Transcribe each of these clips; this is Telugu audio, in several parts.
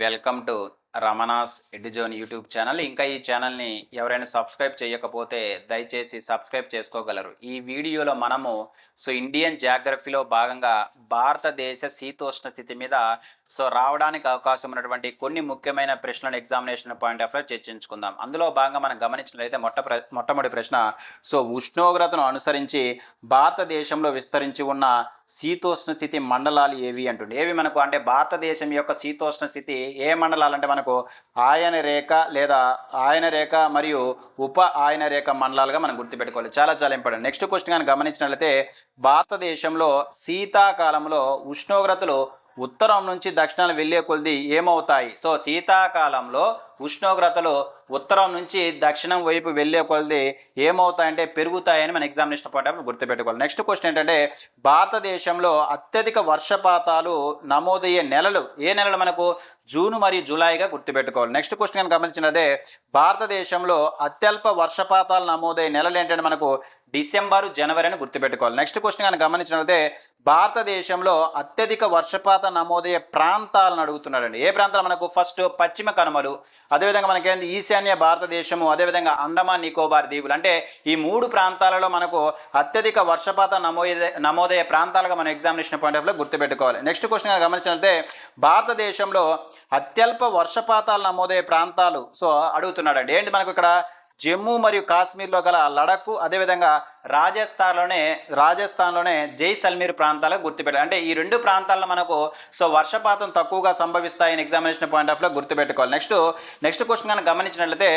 Welcome to Ramana's Eduzone YouTube channel. ఇంకా ఈ ఛానల్ని ఎవరైనా సబ్స్క్రైబ్ చేయకపోతే దయచేసి సబ్స్క్రైబ్ చేసుకోగలరు. ఈ వీడియోలో మనము సో ఇండియన్ జాగ్రఫీలో భాగంగా భారతదేశ శీతోష్ణ స్థితి మీద సో రావడానికి అవకాశం ఉన్నటువంటి కొన్ని ముఖ్యమైన ప్రశ్నలను ఎగ్జామినేషన్ పాయింట్ ఆఫ్ వ్యూ చర్చించుకుందాం. అందులో భాగంగా మనం గమనించినట్లయితే మొట్ట ప్ర- మొట్టమొదటి ప్రశ్న సో ఉష్ణోగ్రతను అనుసరించి భారతదేశంలో విస్తరించి ఉన్న శీతోష్ణ స్థితి మండలాలు ఏవి అంటుండే? ఏవి మనకు అంటే భారతదేశం యొక్క శీతోష్ణ స్థితి ఏ మండలాలు అంటే మనకు ఆయన రేఖ లేదా ఆయన రేఖ మరియు ఉప ఆయన రేఖ మండలాలుగా మనం గుర్తుపెట్టుకోవాలి. చాలా చాలా ఇంపార్టెంట్ నెక్స్ట్ క్వశ్చన్ కానీ గమనించినట్లయితే భారతదేశంలో శీతాకాలంలో ఉష్ణోగ్రతలు ఉత్తరం నుంచి దక్షిణాలు వెళ్ళే కొలది ఏమవుతాయి? సో శీతాకాలంలో ఉష్ణోగ్రతలు ఉత్తరం నుంచి దక్షిణం వైపు వెళ్ళే కొలది ఏమవుతాయంటే పెరుగుతాయని మన ఎగ్జామినేషన్ పాయింట్ ఆఫ్ గుర్తుపెట్టుకోవాలి. నెక్స్ట్ క్వశ్చన్ ఏంటంటే భారతదేశంలో అత్యధిక వర్షపాతాలు నమోదయ్యే నెలలు ఏ నెలలు మనకు? జూన్ మరియు జూలైగా గుర్తుపెట్టుకోవాలి. నెక్స్ట్ క్వశ్చన్ కనుక గమనించినదే భారతదేశంలో అత్యల్ప వర్షపాతాలు నమోదయ్యే నెలలు ఏంటంటే మనకు డిసెంబరు జనవరి అని గుర్తుపెట్టుకోవాలి. నెక్స్ట్ క్వశ్చన్ కనుక గమనించినదే భారతదేశంలో అత్యధిక వర్షపాతం నమోదయ్యే ప్రాంతాలను అడుగుతున్నాడండి. ఏ ప్రాంతాలు మనకు? ఫస్ట్ పశ్చిమ కనుమలు. అదేవిధంగా మనకేంది? ఈశాన్య భారతదేశము అదేవిధంగా అండమాన్ నికోబార్ దీవులు అంటే ఈ మూడు ప్రాంతాలలో మనకు అత్యధిక వర్షపాతం నమోదే నమోదయ్యే ప్రాంతాలుగా మనం ఎగ్జామినేషన్ పాయింట్ ఆఫ్లో గుర్తుపెట్టుకోవాలి. నెక్స్ట్ క్వశ్చన్ గమనించినట్లయితే భారతదేశంలో అత్యల్ప వర్షపాతాలు నమోదయ్యే ప్రాంతాలు. సో అడుగుతున్నాడండి. ఏంటి మనకు ఇక్కడ? జమ్మూ మరియు కాశ్మీర్లో గల లడక్ అదేవిధంగా రాజస్థాన్లోనే రాజస్థాన్లోనే జైసల్మీర్ ప్రాంతాలకు గుర్తుపెట్టాలి. అంటే ఈ రెండు ప్రాంతాల్లో మనకు సో వర్షపాతం తక్కువగా సంభవిస్తాయని ఎగ్జామినేషన్ పాయింట్ ఆఫ్లో గుర్తుపెట్టుకోవాలి. నెక్స్ట్ నెక్స్ట్ క్వశ్చన్ కనుక గమనించినట్లయితే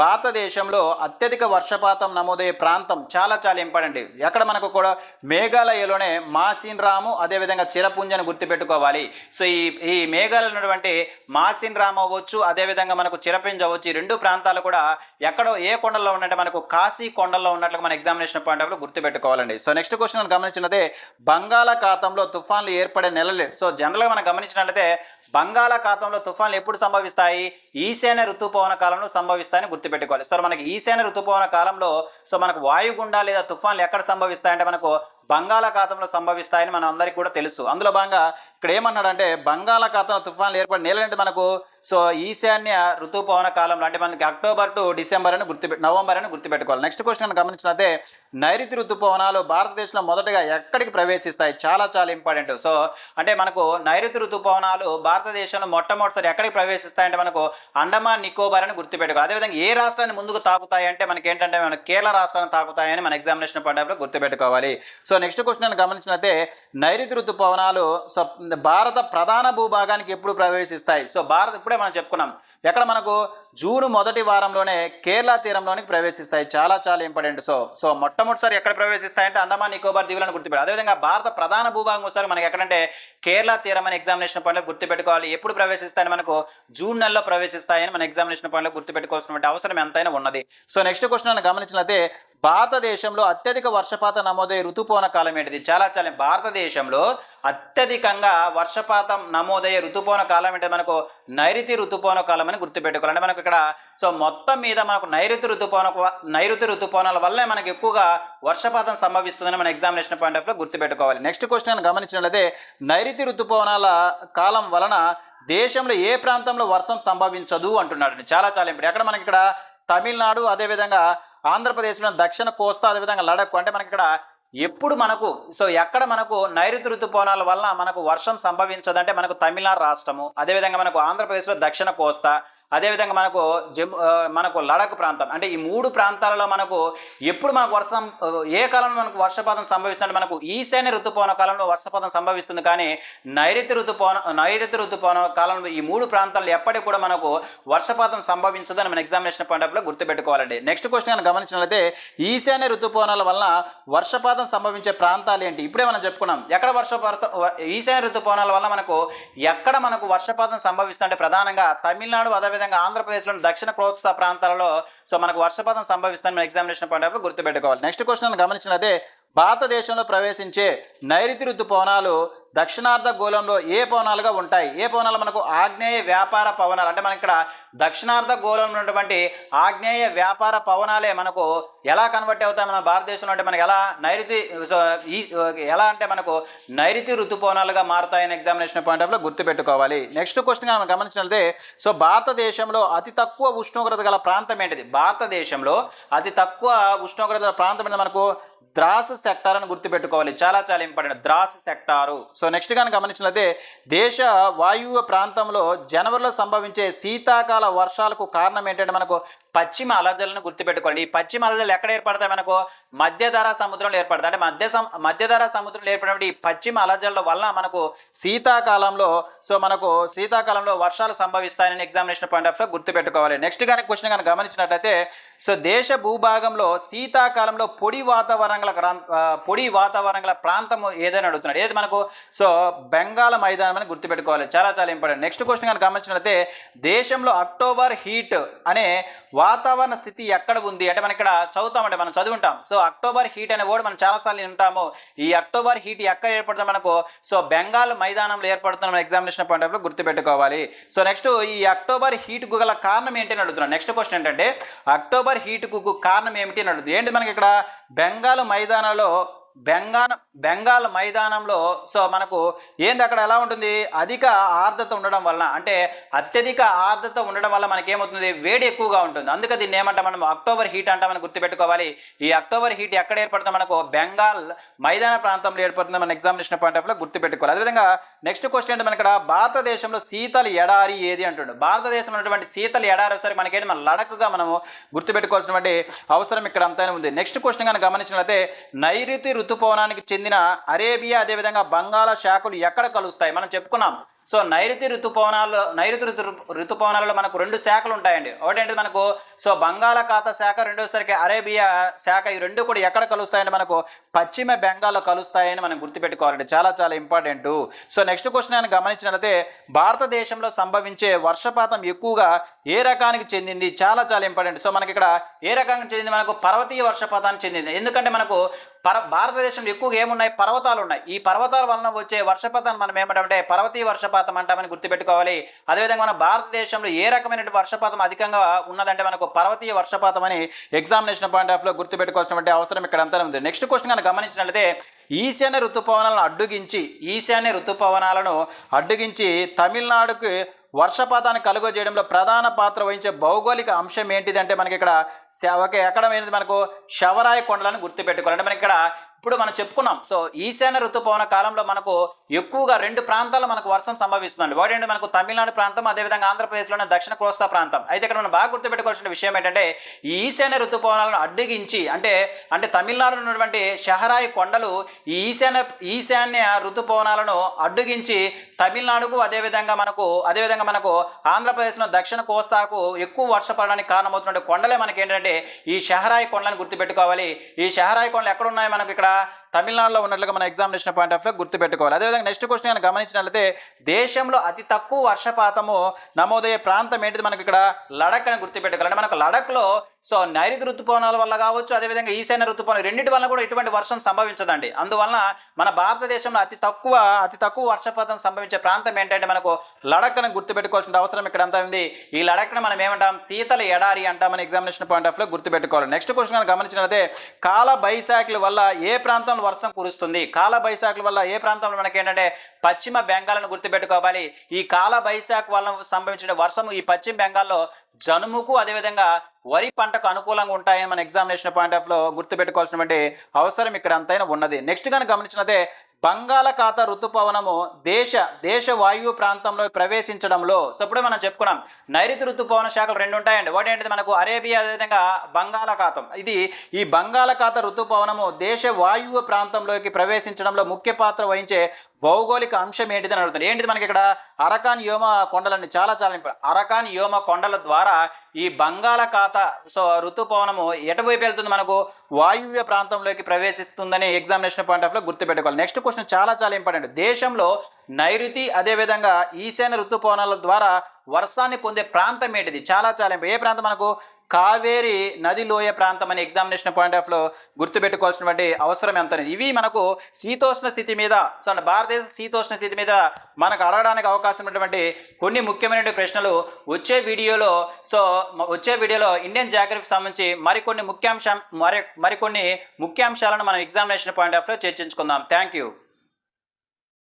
భారతదేశంలో అత్యధిక వర్షపాతం నమోదయ్యే ప్రాంతం చాలా చాలా ఇంపార్టెంట్ ఎక్కడ మనకు కూడా మేఘాలయలోనే మాసిన్ రాము అదేవిధంగా చిరపుంజను గుర్తుపెట్టుకోవాలి. సో ఈ ఈ మేఘాలయ ఉన్నటువంటి మాసిన్ రామ్ అవ్వచ్చు అదేవిధంగా మనకు చిరపుంజ అవ్వచ్చు. ఈ రెండు ప్రాంతాలు కూడా ఎక్కడో ఏ కొండల్లో ఉన్నట్టు మనకు కాశీ కొండల్లో ఉన్నట్లు మన ఎగ్జామినేషన్ పాయింట్ ఆఫ్లో గుర్తుపెట్టుకోవాలండి. సో నెక్స్ట్ క్వశ్చన్ గమనించినదే బంగాళాఖాతంలో తుఫాన్లు ఏర్పడే నెలలు. సో జనరల్గా మనం గమనించినట్లయితే బంగాళాఖాతంలో తుఫాన్లు ఎప్పుడు సంభవిస్తాయి? ఈశాన్య ఋతుపవన కాలంలో సంభవిస్తాయని గుర్తుపెట్టుకోవాలి. సో మనకి ఈశాన్య ఋతుపవన కాలంలో సో మనకు వాయుగుండా లేదా తుఫాన్లు ఎక్కడ సంభవిస్తాయంటే మనకు బంగాళాఖాతంలో సంభవిస్తాయని మన అందరికీ కూడా తెలుసు. అందులో భాగంగా ఇక్కడ ఏమన్నాడంటే బంగాళాఖాతంలో తుఫాన్లు ఏర్పడి నెలంటే మనకు సో ఈశాన్య ఋతుపవన కాలంలో అంటే మనకి అక్టోబర్ టు డిసెంబర్ అని గుర్తు నవంబర్ అని గుర్తుపెట్టుకోవాలి. నెక్స్ట్ క్వశ్చన్ గమనించినట్లయితే నైరుతి ఋతుపవనాలు భారతదేశంలో మొదటగా ఎక్కడికి ప్రవేశిస్తాయి? చాలా చాలా ఇంపార్టెంట్. సో అంటే మనకు నైరుతి ఋతుపవనాలు భారతదేశంలో మొట్టమొదటిసారి ఎక్కడికి ప్రవేశిస్తాయంటే మనకు అండమాన్ నికోబార్ అని గుర్తుపెట్టుకోవాలి. అదేవిధంగా ఏ రాష్ట్రాన్ని ముందుకు తాకుతాయి అంటే మనకి ఏంటంటే మన కేరళ రాష్ట్రాన్ని తాకుతాయని మన ఎగ్జామినేషన్ పాయింట్ గుర్తుపెట్టుకోవాలి. సో నెక్స్ట్ క్వశ్చన్ గమనించినట్లయితే నైరుతి ఋతుపవనాలు సో భారత ప్రధాన భూభాగానికి ఎప్పుడు ప్రవేశిస్తాయి? సో భారత ఇప్పుడు మనం చెప్పుకున్నాం. ఎక్కడ మనకు జూన్ మొదటి వారంలోనే కేరళ తీరంలోనికి ప్రవేశిస్తాయి. చాలా చాలా ఇంపార్టెంట్ సో సో మొట్టమొదటిసారి ఎక్కడ ప్రవేశిస్తాయంటే అండమాన్ నికోబార్ దీవులను గుర్తుపెట్టాలి అదేవిధంగా భారత ప్రధాన భూభాగం ఒకసారి మనకి ఎక్కడంటే కేరళ తీరం అని ఎగ్జామినేషన్ పాయింట్లో గుర్తుపెట్టుకోవాలి. ఎప్పుడు ప్రవేశిస్తాయని మనకు జూన్ నెలలో ప్రవేశిస్తాయని మన ఎగ్జామినేషన్ పాయింట్లో గుర్తుపెట్టుకోవాల్సినటువంటి అవసరం ఎంతైనా ఉన్నది. సో నెక్స్ట్ క్వశ్చన్ గమనించినట్లయితే భారతదేశంలో అత్యధిక వర్షపాతం నమోదయ్యే ఋతుపవన కాలం ఏంటిది? చాలా చాలా భారతదేశంలో అత్యధికంగా వర్షపాతం నమోదయ్యే ఋతుపవన కాలం ఏంటి మనకు నైరుతి ఋతుపవన కాలం అని గుర్తుపెట్టుకోవాలి. అంటే మనకు ఇక్కడ. సో మొత్తం మీద మనకు నైరుతి ఋతుపవన నైరుతి ఋతుపవనాల వల్లే మనకు ఎక్కువగా వర్షపాతం సంభవిస్తుందని మన ఎగ్జామినేషన్ పాయింట్ ఆఫ్లో గుర్తుపెట్టుకోవాలి. నెక్స్ట్ క్వశ్చన్ గమనించినట్లయితే నైరుతి ఋతుపవనాల కాలం వలన దేశంలో ఏ ప్రాంతంలో వర్షం సంభవించదు అంటున్నాడు. చాలా చాలా ఇప్పుడు ఎక్కడ మనకి ఇక్కడ తమిళనాడు అదేవిధంగా ఆంధ్రప్రదేశ్లో దక్షిణ కోస్తా అదేవిధంగా లడక్ అంటే మనకి ఇక్కడ ఎప్పుడు మనకు సో ఎక్కడ మనకు నైరుతి ఋతుపవనాల వల్ల మనకు వర్షం సంభవించదంటే మనకు తమిళనాడు రాష్ట్రము. అదేవిధంగా మనకు ఆంధ్రప్రదేశ్లో దక్షిణ కోస్తా అదేవిధంగా మనకు జమ్మూ మనకు లడక్ ప్రాంతం. అంటే ఈ మూడు ప్రాంతాలలో మనకు ఎప్పుడు మనకు వర్షం ఏ కాలంలో మనకు వర్షపాతం సంభవిస్తుందంటే మనకు ఈశాన్య ఋతుపవన కాలంలో వర్షపాతం సంభవిస్తుంది. కానీ నైరుతి ఋతుపవన నైరుతి ఋతుపవన కాలంలో ఈ మూడు ప్రాంతాల్లో ఎప్పటికి కూడా మనకు వర్షపాతం సంభవించదని మన ఎగ్జామినేషన్ పాయింట్ ఆఫ్లో గుర్తుపెట్టుకోవాలండి. నెక్స్ట్ క్వశ్చన్ గమనించినట్లయితే ఈశాన్య ఋతుపవనాల వలన వర్షపాతం సంభవించే ప్రాంతాలు ఏంటి? ఇప్పుడే మనం చెప్పుకున్నాం. ఎక్కడ వర్షపాత ఈశాన్య ఋతుపవనాల వల్ల మనకు ఎక్కడ మనకు వర్షపాతం సంభవిస్తుందంటే ప్రధానంగా తమిళనాడు అదేవిధంగా ఆంధ్రప్రదేశ్లోని దక్షిణ కోస్తా ప్రాంతాలలో సో మనకు వర్షపాతం సంభవిస్తుందని మన ఎగ్జామినేషన్ పాయింట్ ఆఫ్ గుర్తుపెట్టుకోవాలి. నెక్స్ట్ క్వశ్చన్ గమనించినదే భారతదేశంలో ప్రవేశించే నైరుతి ఋతుపవనాలు దక్షిణార్ధ గోళంలో ఏ పవనాలుగా ఉంటాయి? ఏ పవనాలు మనకు ఆగ్నేయ వ్యాపార పవనాలు? అంటే మనకి ఇక్కడ దక్షిణార్ధ గోళంలో ఉన్నటువంటి ఆగ్నేయ వ్యాపార పవనాలే మనకు ఎలా కన్వర్ట్ అవుతాయి మన భారతదేశంలో? అంటే మనకి ఎలా నైరుతి ఎలా అంటే మనకు నైరుతి ఋతుపవనాలుగా మారుతాయని ఎగ్జామినేషన్ పాయింట్ ఆఫ్లో గుర్తుపెట్టుకోవాలి. నెక్స్ట్ క్వశ్చన్ మనం గమనించినట్లయితే సో భారతదేశంలో అతి తక్కువ ఉష్ణోగ్రత గల ప్రాంతం ఏంటిది? భారతదేశంలో అతి తక్కువ ఉష్ణోగ్రత ప్రాంతం ఏంటి మనకు ద్రాస్ సెక్టార్ అని గుర్తుపెట్టుకోవాలి. చాలా చాలా important. Dras sector. So next కానీ గమనించినట్లయితే దేశ వాయువ్య ప్రాంతంలో జనవరిలో సంభవించే శీతాకాల వర్షాలకు కారణం ఏంటంటే మనకు పశ్చిమ అలజలను గుర్తుపెట్టుకోండి. ఈ పశ్చిమ అలజలు ఎక్కడ ఏర్పడతాయి మనకు? మధ్యధరా సముద్రంలో ఏర్పడతాయి. అంటే మధ్య సం మధ్యధరా సముద్రంలో ఏర్పడినటువంటి ఈ పశ్చిమ అలజల వలన మనకు శీతాకాలంలో సో మనకు శీతాకాలంలో వర్షాలు సంభవిస్తాయని ఎగ్జామినేషన్ పాయింట్ ఆఫ్ గుర్తుపెట్టుకోవాలి. నెక్స్ట్ కానీ క్వశ్చన్ కానీ గమనించినట్లయితే సో దేశ భూభాగంలో శీతాకాలంలో పొడి వాతావరణ గల పొడి వాతావరణ గల ప్రాంతం ఏదైనా అడుగుతున్నాడు. ఏది మనకు? సో బెంగాల్ మైదానం అని గుర్తుపెట్టుకోవాలి. చాలా చాలా ఇంపార్టెంట్ నెక్స్ట్ క్వశ్చన్ కానీ గమనించినట్లయితే దేశంలో అక్టోబర్ హీట్ అనే వాతావరణ స్థితి ఎక్కడ ఉంది? అంటే మనం ఇక్కడ చదువుతామంటే మనం చదువుంటాం. సో అక్టోబర్ హీట్ అనే వర్డ్ మనం చాలాసార్లు వింటాము. ఈ అక్టోబర్ హీట్ ఎక్కడ ఏర్పడుతుంది మనకు సో బెంగాల్ మైదానంలో ఏర్పడుతున్న ఎగ్జామినేషన్ పాయింట్ ఆఫ్ గుర్తుపెట్టుకోవాలి. సో నెక్స్ట్ ఈ అక్టోబర్ హీట్కు గల కారణం ఏంటి అని అడుగుతున్నాను. నెక్స్ట్ క్వశ్చన్ ఏంటంటే అక్టోబర్ హీట్కు కారణం ఏమిటి అని అడుగుతుంది ఏంటి మనకి ఇక్కడ బెంగాల్ మైదానంలో బెంగాల్ బెంగాల్ మైదానంలో సో మనకు ఏంది అక్కడ ఎలా ఉంటుంది? అధిక ఆర్ద్రత ఉండడం వలన అంటే అత్యధిక ఆర్ద్రత ఉండడం వల్ల మనకి ఏమవుతుంది వేడి ఎక్కువగా ఉంటుంది. అందుకే దీన్ని ఏమంటాం మనం? అక్టోబర్ హీట్ అంటామని గుర్తుపెట్టుకోవాలి. ఈ అక్టోబర్ హీట్ ఎక్కడ ఏర్పడుతుంది మనకు బెంగాల్ మైదాన ప్రాంతంలో ఏర్పడుతుంది మన ఎగ్జామినేషన్ పాయింట్ ఆఫ్లో గుర్తుపెట్టుకోవాలి. అదేవిధంగా నెక్స్ట్ క్వశ్చన్ అంటే మన ఇక్కడ భారతదేశంలో శీతల ఎడారి ఏది అంటుండు? భారతదేశంలో ఉన్నటువంటి శీతల ఎడారి సరే మనకేంటి? మన లడక్గా మనము గుర్తుపెట్టుకోవాల్సినటువంటి అవసరం ఇక్కడ అంతానే ఉంది. నెక్స్ట్ క్వశ్చన్ కనుక గమనించినట్లయితే నైరుతి ఋతుపవనానికి చెందిన అరేబియా అదేవిధంగా బంగాళ శాఖలు ఎక్కడ కలుస్తాయి? మనం చెప్పుకున్నాం. సో నైరుతి ఋతుపవనాలు నైరుతి ఋతు ఋతుపవనాలలో మనకు రెండు శాఖలు ఉంటాయండి ఒకటేంటి మనకు సో బంగాళాఖాత శాఖ రెండోసరికి అరేబియా శాఖ ఈ రెండు కూడా ఎక్కడ కలుస్తాయంటే మనకు పశ్చిమ బెంగాల్లో కలుస్తాయని మనం గుర్తుపెట్టుకోవాలండి. చాలా చాలా ఇంపార్టెంట్. సో నెక్స్ట్ క్వశ్చన్ అని గమనించినట్లయితే భారతదేశంలో సంభవించే వర్షపాతం ఎక్కువగా ఏ రకానికి చెందింది? చాలా చాలా ఇంపార్టెంట్. సో మనకి ఇక్కడ ఏ రకానికి చెందింది? మనకు పర్వతీయ వర్షపాతానికి చెందింది. ఎందుకంటే మనకు పర భారతదేశంలో ఎక్కువగా ఏమున్నాయి? పర్వతాలు ఉన్నాయి ఈ పర్వతాల వలన వచ్చే వర్షపాతాన్ని మనం ఏమంటే పర్వతీయ వర్షపాతం అంటామని గుర్తుపెట్టుకోవాలి. అదేవిధంగా మన భారతదేశంలో ఏ రకమైన వర్షపాతం అధికంగా ఉన్నదంటే మనకు పర్వతీయ వర్షపాతం అని ఎగ్జామినేషన్ పాయింట్ ఆఫ్లో గుర్తుపెట్టుకోవాల్సినటువంటి అవసరం ఇక్కడ అంతా ఉంది. నెక్స్ట్ క్వశ్చన్ కనుక గమనించినట్లయితే ఈశాన్య ఋతుపవనాలను అడ్డుగించి ఈశాన్య ఋతుపవనాలను అడ్డుగించి తమిళనాడుకు వర్షపాతాన్ని కలుగజేయడంలో ప్రధాన పాత్ర వహించే భౌగోళిక అంశం ఏంటిది అంటే మనకి ఇక్కడ శ- ఒక ఎక్కడ ఏంటిది మనకు? శవరాయ కొండలను గుర్తుపెట్టుకోవాలి. అంటే మనకి ఇక్కడ ఇప్పుడు మనం చెప్పుకున్నాం. సో ఈశాన్య ఋతుపవన కాలంలో మనకు ఎక్కువగా రెండు ప్రాంతాల్లో మనకు వర్షం సంభవిస్తుందండి. ఒకటి మనకు తమిళనాడు ప్రాంతం అదేవిధంగా ఆంధ్రప్రదేశ్లోని దక్షిణ కోస్తా ప్రాంతం. అయితే ఇక్కడ మనం బాగా గుర్తుపెట్టుకోవాల్సిన విషయం ఏంటంటే ఈ ఈశాన్య ఋతుపవనాలను అడ్డగించి అంటే అంటే తమిళనాడులో ఉన్నటువంటి షహరాయి కొండలు ఈ ఈశాన్య ఈశాన్య ఋతుపవనాలను అడ్డగించి తమిళనాడుకు అదేవిధంగా మనకు అదేవిధంగా మనకు ఆంధ్రప్రదేశ్లో దక్షిణ కోస్తాకు ఎక్కువ వర్షపడడానికి కారణమవుతున్న కొండలే మనకి ఏంటంటే ఈ షహరాయి కొండలను గుర్తుపెట్టుకోవాలి. ఈ షహరాయి కొండలు ఎక్కడ ఉన్నాయి మనకు ఇక్కడ? తమిళనాడులో ఉన్నట్లుగా మన ఎగ్జామినేషన్ పాయింట్ ఆఫ్ గుర్తుపెట్టుకోవాలి. అదేవిధంగా నెక్స్ట్ క్వశ్చన్ కనుక గమనించినట్లయితే దేశంలో అతి తక్కువ వర్షపాతము నమోదయ్యే ప్రాంతం ఏంటిది? మనకి ఇక్కడ లడక్ అని గుర్తుపెట్టుకోవాలి. అంటే మనకు లడఖ్లో సో నైరుతి ఋతుపవనాల వల్ల కావచ్చు అదేవిధంగా ఈశాన్య ఋతుపవనం రెండింటి వల్ల కూడా ఇటువంటి వర్షం సంభవించదండి. అందువలన మన భారతదేశంలో అతి తక్కువ అతి తక్కువ వర్షపాతం సంభవించే ప్రాంతం ఏంటంటే మనకు లడక్ అని గుర్తుపెట్టుకోవాల్సిన అవసరం ఇక్కడ అంతా ఉంది. ఈ లడక్ను మనం ఏమంటాం? శీతల ఎడారి అంటామని ఎగ్జామినేషన్ పాయింట్ ఆఫ్లో గుర్తుపెట్టుకోవాలి. నెక్స్ట్ క్వశ్చన్ కనుక గమనించినట్లయితే కాల బైశాఖల వల్ల ఏ ప్రాంతంలో వర్షం కురుస్తుంది? కాల బైశాఖల వల్ల ఏ ప్రాంతంలో మనకి ఏంటంటే పశ్చిమ బెంగాల్ను గుర్తుపెట్టుకోవాలి. ఈ కాల బైశాఖ వల్ల సంభవించిన వర్షం ఈ పశ్చిమ బెంగాల్లో జనుముకు అదేవిధంగా వరి పంటకు అనుకూలంగా ఉంటాయని మన ఎగ్జామినేషన్ పాయింట్ ఆఫ్లో గుర్తుపెట్టుకోవాల్సినటువంటి అవసరం ఇక్కడ అంతైనా ఉన్నది. నెక్స్ట్ కనుక గమనించినదే బంగాళాఖాత ఋతుపవనము దేశ దేశ వాయువు ప్రాంతంలో ప్రవేశించడంలో సో ఇప్పుడే మనం చెప్పుకున్నాం నైరుతి ఋతుపవన శాఖలు రెండు ఉంటాయండి. వాటి ఏంటిది మనకు? అరేబియా అదేవిధంగా బంగాళాఖాతం. ఇది ఈ బంగాళాఖాత ఋతుపవనము దేశ వాయువు ప్రాంతంలోకి ప్రవేశించడంలో ముఖ్య పాత్ర వహించే భౌగోళిక అంశం ఏంటిదని అడుగుతారు ఏంటిది మనకి ఇక్కడ? అరకాన్ యోమ కొండలని చాలా చాలా అరకాన్ యోమ కొండల ద్వారా ఈ బంగాళాఖాత సో ఋతుపవనము ఎటువైపు వెళ్తుంది మనకు? వాయువ్య ప్రాంతంలోకి ప్రవేశిస్తుందని ఎగ్జామినేషన్ పాయింట్ ఆఫ్లో గుర్తుపెట్టుకోవాలి. నెక్స్ట్ క్వశ్చన్ చాలా చాలా ఇంపార్టెంట్. దేశంలో నైరుతి అదేవిధంగా ఈశాన్య ఋతుపవనాల ద్వారా వర్షాన్ని పొందే ప్రాంతం ఏంటిది? చాలా చాలా ఏ ప్రాంతం మనకు? కావేరి నది లోయ ప్రాంతం అనే ఎగ్జామినేషన్ పాయింట్ ఆఫ్లో గుర్తుపెట్టుకోవాల్సినటువంటి అవసరం ఎంత అనేది. ఇవి మనకు శీతోష్ణ స్థితి మీద సో భారతదేశ శీతోష్ణ స్థితి మీద మనకు అడగడానికి అవకాశం ఉన్నటువంటి కొన్ని ముఖ్యమైన ప్రశ్నలు వచ్చే వీడియోలో సో వచ్చే వీడియోలో ఇండియన్ జాగ్రఫీకి సంబంధించి మరికొన్ని ముఖ్యాంశం మరి మరికొన్ని ముఖ్యాంశాలను మనం ఎగ్జామినేషన్ పాయింట్ ఆఫ్లో చర్చించుకుందాం థ్యాంక్ యూ